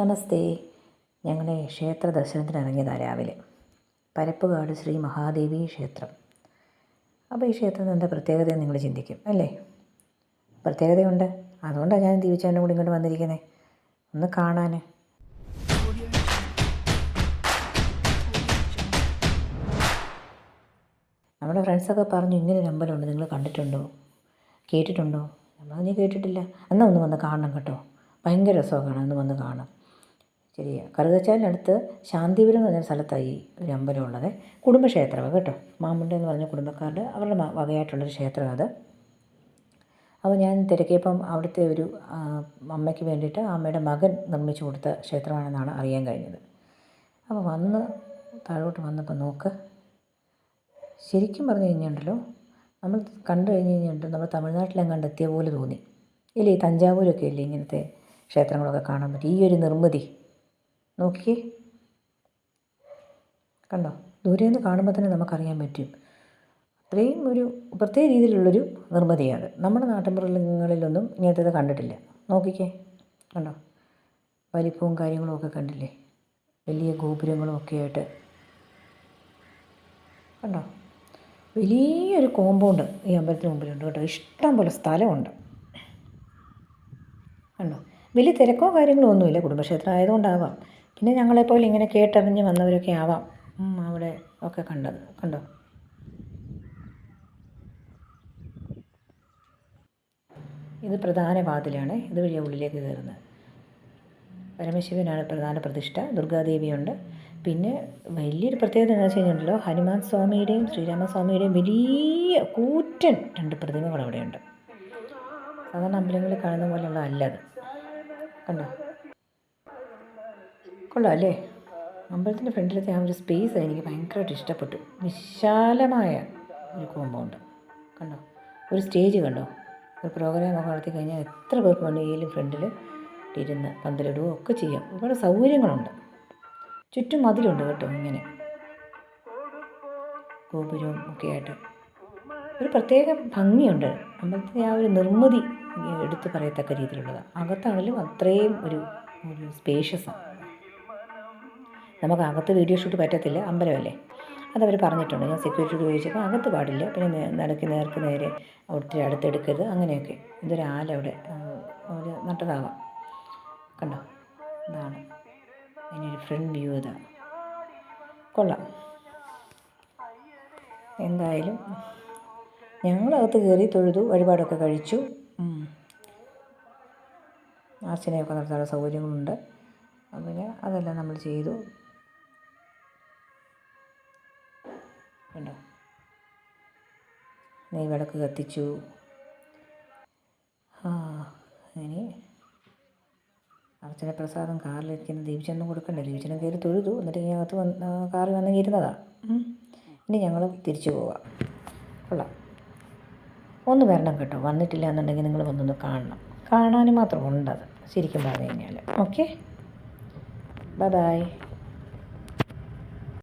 നമസ്തേ. ഞങ്ങൾ ക്ഷേത്ര ദർശനത്തിന് ഇറങ്ങിയതാണ് രാവിലെ. പരപ്പുകാട് ശ്രീ മഹാദേവി ക്ഷേത്രം. അപ്പോൾ ഈ ക്ഷേത്രത്തിന് എന്താ പ്രത്യേകത നിങ്ങൾ ചിന്തിക്കും അല്ലേ? പ്രത്യേകതയുണ്ട്. അതുകൊണ്ടാണ് ഞാൻ ദീപിച്ചാന്റെ കൂടി ഇങ്ങോട്ട് വന്നിരിക്കുന്നത് ഒന്ന് കാണാൻ നമ്മുടെ ഫ്രണ്ട്സൊക്കെ പറഞ്ഞു ഇങ്ങനെ ഒരു അമ്പലമുണ്ട് നിങ്ങൾ കണ്ടിട്ടുണ്ടോ? കേട്ടിട്ടുണ്ടോ? നമ്മളതിനെ കേട്ടിട്ടില്ല. എന്നാൽ ഒന്ന് വന്ന് കാണണം കേട്ടോ. ഭയങ്കര രസമാണ് ഒന്ന് വന്ന് കാണാം. ശരിയാ. കറുകച്ചാലിനടുത്ത് ശാന്തിപുരം എന്ന് പറഞ്ഞ സ്ഥലത്തായി ഒരു അമ്പലം ഉള്ളത്. കുടുംബക്ഷേത്രമാണ് കേട്ടോ. മാമുണ്ട എന്ന് പറഞ്ഞ കുടുംബക്കാരുടെ അവരുടെ വകയായിട്ടുള്ളൊരു ക്ഷേത്രമാണ് അത്. അപ്പോൾ ഞാൻ തിരക്കിയപ്പം അവിടുത്തെ ഒരു അമ്മയ്ക്ക് വേണ്ടിയിട്ട് അമ്മയുടെ മകൻ നിർമ്മിച്ചു കൊടുത്ത ക്ഷേത്രമാണെന്നാണ് അറിയാൻ കഴിഞ്ഞത്. അപ്പോൾ വന്ന് താഴോട്ട് വന്നപ്പോൾ നോക്ക്. ശരിക്കും പറഞ്ഞു കഴിഞ്ഞുണ്ടല്ലോ നമ്മൾ കണ്ടു കഴിഞ്ഞ് കഴിഞ്ഞിട്ട് നമ്മൾ തമിഴ്നാട്ടിലെങ്ങാണ്ട് എത്തിയ പോലെ തോന്നി. ഇല്ലേ തഞ്ചാവൂരൊക്കെ ഇല്ലേ ഇങ്ങനത്തെ ക്ഷേത്രങ്ങളൊക്കെ കാണാൻ പറ്റും ഈ ഒരു നിർമ്മിതി. നോക്കിയേ കണ്ടോ? ദൂരെ നിന്ന് കാണുമ്പോൾ തന്നെ നമുക്കറിയാൻ പറ്റും. അത്രയും ഒരു പ്രത്യേക രീതിയിലുള്ളൊരു നിർമ്മിതിയാണ്. നമ്മുടെ നാട്ടിൻപുറങ്ങളിലൊന്നും ഇങ്ങനത്തേത് കണ്ടിട്ടില്ല. നോക്കിക്കേ. കണ്ടോ? വലിപ്പവും കാര്യങ്ങളും ഒക്കെ കണ്ടില്ലേ? വലിയ ഗോപുരങ്ങളും ഒക്കെ ആയിട്ട് കണ്ടോ? വലിയൊരു കോമ്പൗണ്ട് ഈ അമ്പലത്തിന് മുമ്പിലുണ്ട് കേട്ടോ. ഇഷ്ടം പോലെ സ്ഥലമുണ്ട്. കണ്ടോ? വലിയ തിരക്കോ കാര്യങ്ങളോ ഒന്നുമില്ല കുടുംബക്ഷേത്രം ആയതുകൊണ്ടാവാം. പിന്നെ ഞങ്ങളെപ്പോലെ ഇങ്ങനെ കേട്ടറിഞ്ഞ് വന്നവരൊക്കെ ആവാം. അവിടെ ഒക്കെ കണ്ടത്. കണ്ടോ? ഇത് പ്രധാന വാതിലാണ്. ഇത് ഇതുവഴിയാണ് ഉള്ളിലേക്ക് കയറുന്നത്. പരമശിവനാണ് പ്രധാന പ്രതിഷ്ഠ. ദുർഗാദേവിയുണ്ട്. പിന്നെ വലിയൊരു പ്രത്യേകത എന്താ വെച്ച് കഴിഞ്ഞിട്ടുണ്ടല്ലോ ഹനുമാൻ സ്വാമിയുടെയും ശ്രീരാമസ്വാമിയുടെയും വലിയ കൂറ്റൻ രണ്ട് പ്രതിമകൾ അവിടെയുണ്ട്. സാധാരണ അമ്പലങ്ങളിൽ കാണുന്ന പോലെയുള്ള അല്ലത് കണ്ടോ? കൊള്ളാം അല്ലേ? അമ്പലത്തിന്റെ ഫ്രണ്ടിലത്തെ ആ ഒരു സ്പേസ് എനിക്ക് ഭയങ്കരമായിട്ട് ഇഷ്ടപ്പെട്ടു. വിശാലമായ ഒരു കോമ്പൗണ്ട് കണ്ടോ? ഒരു സ്റ്റേജ് കണ്ടോ? ഒരു പ്രോഗ്രാം ഒക്കെ നടത്തി കഴിഞ്ഞാൽ എത്ര പേർക്ക് വേണമെങ്കിലും ഫ്രണ്ടിൽ ഇരുന്ന് പന്തലിടുകയോ ഒക്കെ ചെയ്യാം. ഒരുപാട് സൗകര്യങ്ങളുണ്ട്. ചുറ്റും മതിലുണ്ട് കേട്ടോ ഇങ്ങനെ. ഗോപുരവും ഒക്കെ ആയിട്ട്. ഒരു പ്രത്യേക ഭംഗിയുണ്ട്. അമ്പലത്തിന്റെ ആ ഒരു നിർമ്മിതി എടുത്തു പറയത്തക്ക രീതിയിലുള്ളത്. അകത്താണെങ്കിലും അത്രയും ഒരു ഒരു സ്പേഷ്യസാണ് നമുക്ക് അകത്ത് വീഡിയോ ഷൂട്ട് പറ്റത്തില്ല അമ്പലമല്ലേ? അതവർ പറഞ്ഞിട്ടുണ്ട്. ഞാൻ സെക്യൂരിറ്റി ചോദിച്ചപ്പോൾ അകത്ത് പാടില്ല. പിന്നെ നടക്ക് നേർക്ക് നേരെ അവിടുത്തെ അടുത്തെടുക്കരുത്. അങ്ങനെയൊക്കെ. ഇതൊരു ആല അവിടെ അവർ നട്ടതാവാം. കണ്ടോ? ഇതാണ്. അതിനൊരു ഫ്രണ്ട് വ്യൂ ഇതാണ് കൊള്ളാം. എന്തായാലും ഞങ്ങളകത്ത് കയറി തൊഴുതു വഴിപാടൊക്കെ കഴിച്ചു. അർച്ചനയൊക്കെ നടത്താനുള്ള സൗകര്യങ്ങളുണ്ട്. പിന്നെ അതെല്ലാം നമ്മൾ ചെയ്തു. കണ്ടോ നെയ് വിളക്ക് കത്തിച്ചു. ആ ഇനി അർച്ചന പ്രസാദം കാറിലിരിക്കുന്ന ദീപിച്ചൊന്നും കൊടുക്കണ്ടേ. ദീപിച്ചനും കയറി തൊഴുതു. എന്നിട്ട് ഇനി അകത്ത് വന്ന് കാറിൽ വന്ന് ഇരുന്നതാണ് ഇനി ഞങ്ങൾ തിരിച്ചു പോവാം. കൊള്ളാം. ഒന്ന് വരണം കേട്ടോ. വന്നിട്ടില്ല എന്നുണ്ടെങ്കിൽ നിങ്ങൾ വന്നൊന്ന് കാണണം. കാണാനും മാത്രം ഉണ്ടത് ശരിക്കും പറഞ്ഞു കഴിഞ്ഞാൽ ഓക്കെ? Bye bye.